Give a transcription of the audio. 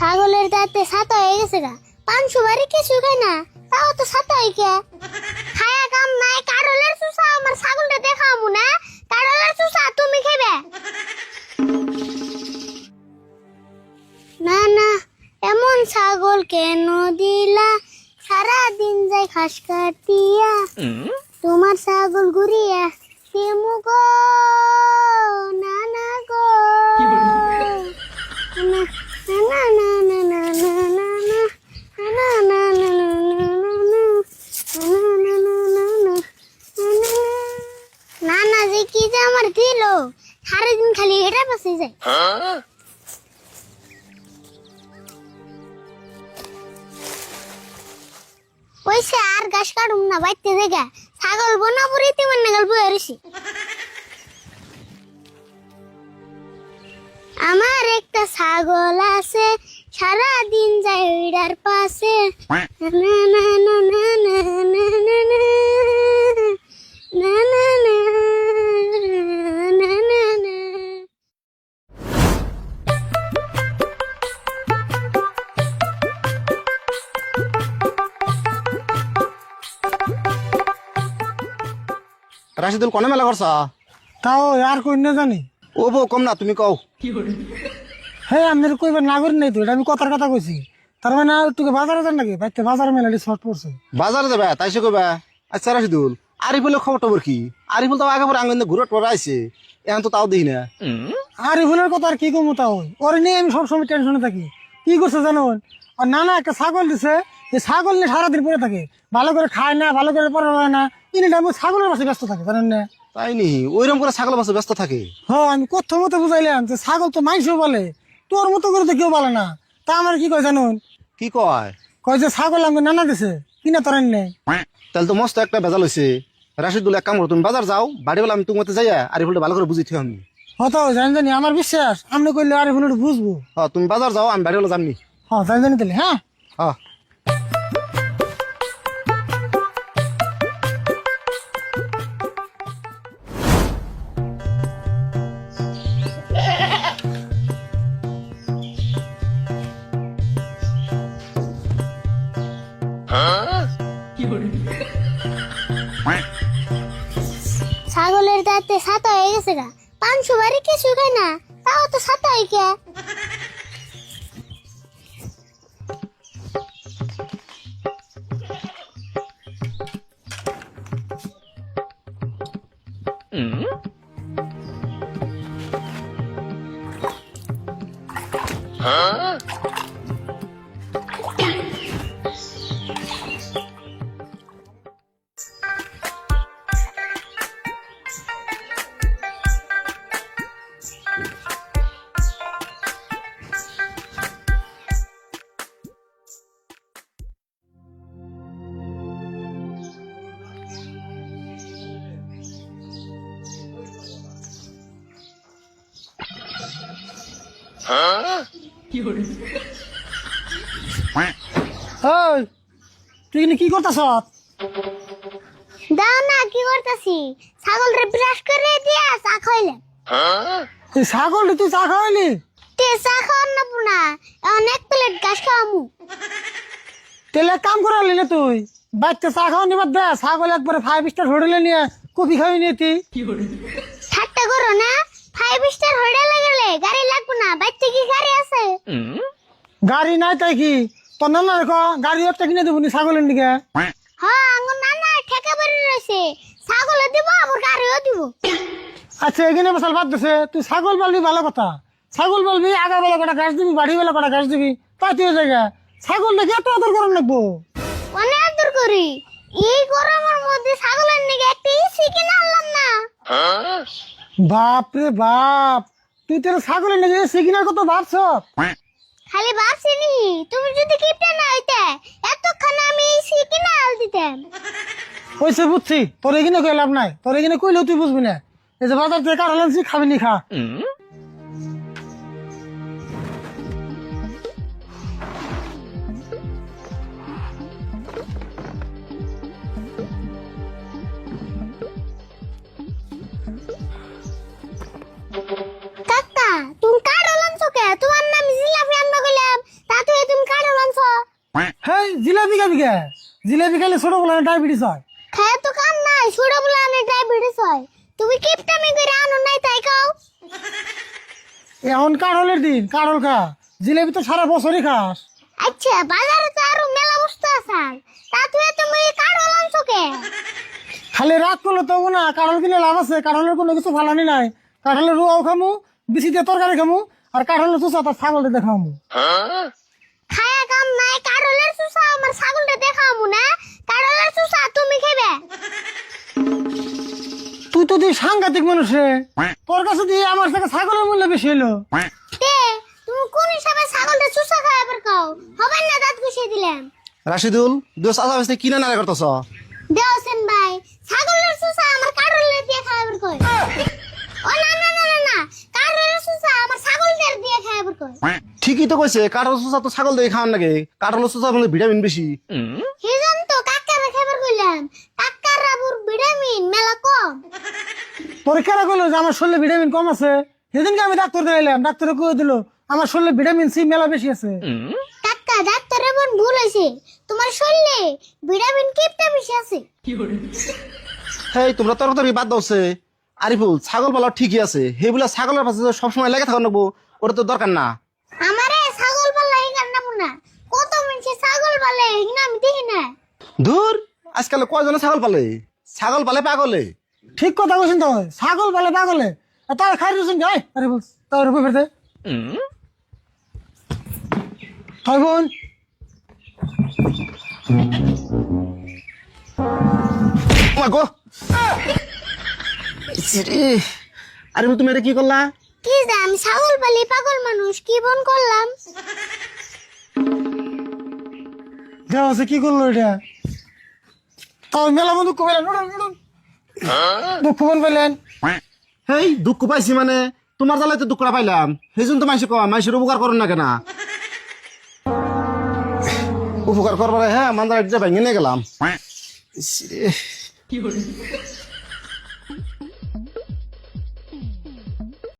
ছাগলের দাঁতে ছাতা হয়ে গেছে গা। পাঁচশো বাড়ি কিছু খাই না। তাও তো ছাতা হয়ে কে? খায়া কাম নাই কারলের চুষা আমার ছাগলটা দেখামু না। কারলের চুষা তুমি খেবে? না না এমন ছাগল কেন দিলা? সারা দিন যাই ঘাস কাটিয়া। তোমার ছাগল ঘুরিয়া তেমু গো না কাছে আর গাছ কাটুম না, বাইতে দেখা ছাগল বনা পুরিতে বন্য গল্প হয়েছি আমার একটা ছাগল আছে সারা দিন যায় ওইডার পাশে। না না না না না না রাশিদুল কনে মেলা করছ? তাও আর কই না জানি। ও বউ কম না তুমি কও। হে আমি কইবার না করি নাই তো এটা আমি কথার কথা কইছি। তার মানে তোকে বাজারে যান নাকি? বাইতে বাজারে মেলা শর্ট পড়ছে। বাজারে যাবে তাই সে কইবা। আচ্ছা রাশিদুল আরিফুল খবর টবর কি? আরিফুল তো আগে পরে আঙ্গন ঘুরে টরে আইছে এখন তো তাও দিই না। আর ইভুলের কথা আর কি কমু তাও? ওর নিয়ে আমি সবসময় টেনশনে থাকি। কি করছে জানো? আর নানা একটা ছাগল দিছে এই ছাগল নিয়ে সারাদিন পরে থাকে। ভালো করে খায় না ভালো করে পড়া হয় না ইনি টাইম ছাগলের পাশে ব্যস্ত থাকে জানেন না? তাই নি? ওইরকম করে ছাগল মাছে ব্যস্ত থাকে? হ্যাঁ আমি কথ্য মতো বুঝাইলাম যে ছাগল তো মাইসও বলে তোর মতো করে তো কেউ বলে না। তা আমার কি কয় জানুন? কি কয়? কয় যে ছাগল আমাকে নানা দিছে কিনা তোরেন নেই তাহলে তো মস্ত একটা বেজাল হয়েছে রাশিদুল এক কাম করো তুমি বাজার যাও বাড়ি বেলা আমি তোমার যাইয়া আরিফুলটা ভালো করে বুঝি থিও আমি হতো জানি জানি আমার বিশ্বাস আপনি কইলে আর এগুলো বুঝব। হ্যাঁ তুমি বাজার যাও আমি বাড়ি বেলা যামনি। হ্যাঁ জানি জানি তাহলে হ্যাঁ? হ্যাঁ। ছাগলের দাঁতে সাতা হয়ে গেছে গা। পাঁচশো বাড়ি কিছু খায় না তাও তো সাতা হয়ে কে তুই কি করতেছ দাও না কি করতেছি? ছাগল রে ব্রাশ করে দিয়া চা খাইলে এই ছাগল তুই চা চা খাওয়ার না পুনা অনেক প্লেট গাছ খাওয়ামু। তেলে কাম করালি না তুই বাচ্চা চা খাওয়া নিবার দে ছাগল একবারে ফাইভ স্টার হোটেলে নিয়ে কফি খাওয়াই নিয়ে তুই। ঠাট্টা করো না ফাইভ স্টার হোটেলে গেলে গাড়ি লাগবে না বাচ্চা কি গাড়ি আছে গাড়ি নাই তাই কি? তোর নানা রেখো গাড়ি একটা কিনে দেবো নি ছাগলের দিকে হ্যাঁ আঙ্গুর না না ঠেকা বাড়ি রয়েছে। ছাগলে দিব আবার গাড়িও দিব। আচ্ছা এখানে বসাল বাদ দিছে। তুই ছাগল পালবি ভালো কথা। ছাগল পালবি আগা বেলা কটা গাছ দিবি বাড়ি বেলা কটা গাছ দিবি তাই তুই জায়গা। ছাগল দেখে এত আদর করার লাগবো? অনেক আদর করি। এই গরমের মধ্যে ছাগলের নিকে একটা ইসি কিনে আনলাম না। বাপ রে বাপ তুই তোর ছাগলের নাকি সিগনাল কত ভাবছ? খালি বাসিনি নি তুমি যদি কিপটা না হইতে এতক্ষণ আমি এই ইসি না আল দিতাম। ওইসে বুঝছি তোর এখানে কই লাভ নাই তোর এখানে কইলেও তুই বুঝবি না। এই যে বাজার থেকে কার হলেন খাবি নি খা। কে জিলাপি খেলে ছোট বলে ডায়াবেটিস হয়। খায় তো কাম নাই? ছোট বলে আনে ডায়াবেটিস হয়। তুমি কিপটামি করে আনো নাই তাই খাও। এখন কাঠলের দিন কাঠল খা। জিলাপি তো সারা বছরই খাস। আচ্ছা বাজারে তো আরও মেলা বস্তু আছে তা তুই তুমি কাঠল আনছো কে? খালি রাগ করলে তো না। কাঠল কিনে লাভ আছে। কাঠলের কোনো কিছু ফালানি নাই। কাঠলের রুয়াও খামু দিয়ে তরকারি খামু আর কাঠলের চুষা তার ছাগল দিয়ে খামু খায়া কাম নাই কাঠলের চুষা আমার ছাগলটা দেখাবো না। কাঠলের চুষা তুমি খাবে। তুই তো তুই সাংঘাতিক মানুষ রে। তোর কাছে দিয়ে আমার থেকে ছাগলের মূল্য বেশি হলো তুমি কোন হিসাবে ছাগলটা চুষা খায় আবার খাও? হবে না দাঁত ঘুষিয়ে দিলাম। রাশিদুল দুই চাচা বেসতে কিনা নারে করতেছ? দেওসেন ভাই ছাগলের চুষা আমার কাঠলের দিয়ে খাবার কই ও না না না না। না আমার ছাগলদের দিয়ে খাবার কই ঠিকই তো কইছে কাঠল তো ছাগল দিয়ে খাওয়ান কাঠল মানে ভিটামিন বেশি। সেজন তো কাকারা খাবার কইলাম কাকারা বুর ভিটামিন মেলা কম। পরীক্ষাটা করল যে আমার শরীরে ভিটামিন কম আছে? সেদিনকে আমি ডাক্তার দেখাইলাম ডাক্তারে কয়ে দিল আমার শরীরে ভিটামিন সি মেলা বেশি আছে। কাকা ডাক্তারের বোন ভুল হয়েছে তোমার শরীরে ভিটামিন কিপটা বেশি আছে। হেই তোমরা তর্ক তর্কি বাদ দাওছে আরিফুল ছাগল পালা ঠিকই আছে। সেইগুলা ছাগলের পাশে সবসময় লেগে থাকা নেব ওটা তো দরকার না। আমারে ছাগল পাল্লা হিগার নাম না কত মানুষে ছাগল পালে হিগনা আমি দেখি না। ধুর আজকাল কয়জনে ছাগল পালে? ছাগল পালে পাগলে। ঠিক কথা বলছেন তো ছাগল পালে পাগলে। আর তার খাই দিয়েছেন গাই আরে বল তার উপর ফেরতে হয় বোন গো আরিফুল তুমি এটা কি করলা? কি যে আমি ছাগল পালি পাগল মানুষ কি বন করলাম? দেওয়া আছে কি করল এটা? তাও মেলা বন্ধু কবেলেন দুঃখ বোন পেলেন। হেই দুঃখ পাইছি মানে তোমার জ্বালায় তো দুঃখটা পাইলাম। সেই জন্য তো মাইসে কম মাইসের উপকার করুন না কেনা? উপকার করবার হ্যাঁ মান্দার ভেঙে নিয়ে গেলাম।